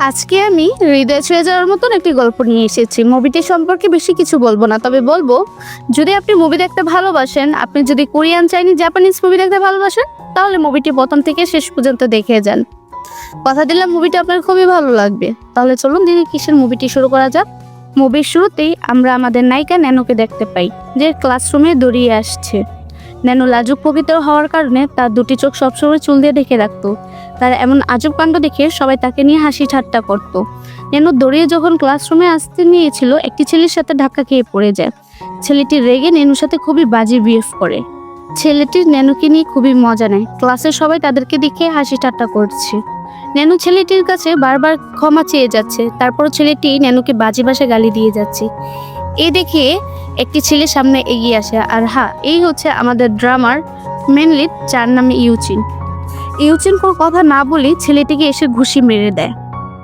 আজকে আমি হৃদয় ছুঁয়ে যাওয়ার মতন একটি গল্প নিয়ে এসেছি। মুভিটি সম্পর্কে বেশি কিছু বলব না, তবে বলব, যদি আপনি মুভি দেখতে ভালোবাসেন, আপনি যদি কোরিয়ান, চাইনিজ, জাপানিজ মুভি দেখতে ভালোবাসেন, তাহলে মুভিটি প্রথম থেকে শেষ পর্যন্ত দেখে যান। কথা দিলাম মুভিটা আপনার খুবই ভালো লাগবে। তাহলে চলুন দিদি কিসের মুভিটি শুরু করা যাক। মুভির শুরুতেই আমরা আমাদের নায়িকা ন্যানোকে দেখতে পাই, যে ক্লাসরুমে দড়িয়ে আসছে। ন্যানো লাজুক প্রকৃত হওয়ার কারণে তার দুটি চোখ সবসময় চুল দিয়ে ঢেকে রাখতো। তার এমন আজব কাণ্ড দেখে সবাই তাকে নিয়ে হাসি ঠাট্টা করত। নেনু দৌড়িয়ে যখন ক্লাসরুমে আসতে নিয়েছিল, একটি ছেলের সাথে ধাক্কা খেয়ে পড়ে যায়। ছেলেটি রেগে নেনুর সাথে খুবই বাজে বিহেভ করে। ছেলেটি নেনুকে নিয়ে খুবই মজা নেয়। ক্লাসের সবাই তাদেরকে দেখে হাসি ঠাট্টা করছে। নেনু ছেলেটির কাছে বারবার ক্ষমা চেয়ে যাচ্ছে। তারপর ছেলেটি নেনুকে বাজে ভাষায় গালি দিয়ে যাচ্ছে। এ দেখে একটি ছেলে সামনে এগিয়ে আসে। আর হ্যাঁ এই হচ্ছে আমাদের ড্রামার, মেনলি যার নামে ইউচিন। ইউচিন কোনো কথা না বলেই ছেলেটিকে এসে ঘুষি মেরে দেয়।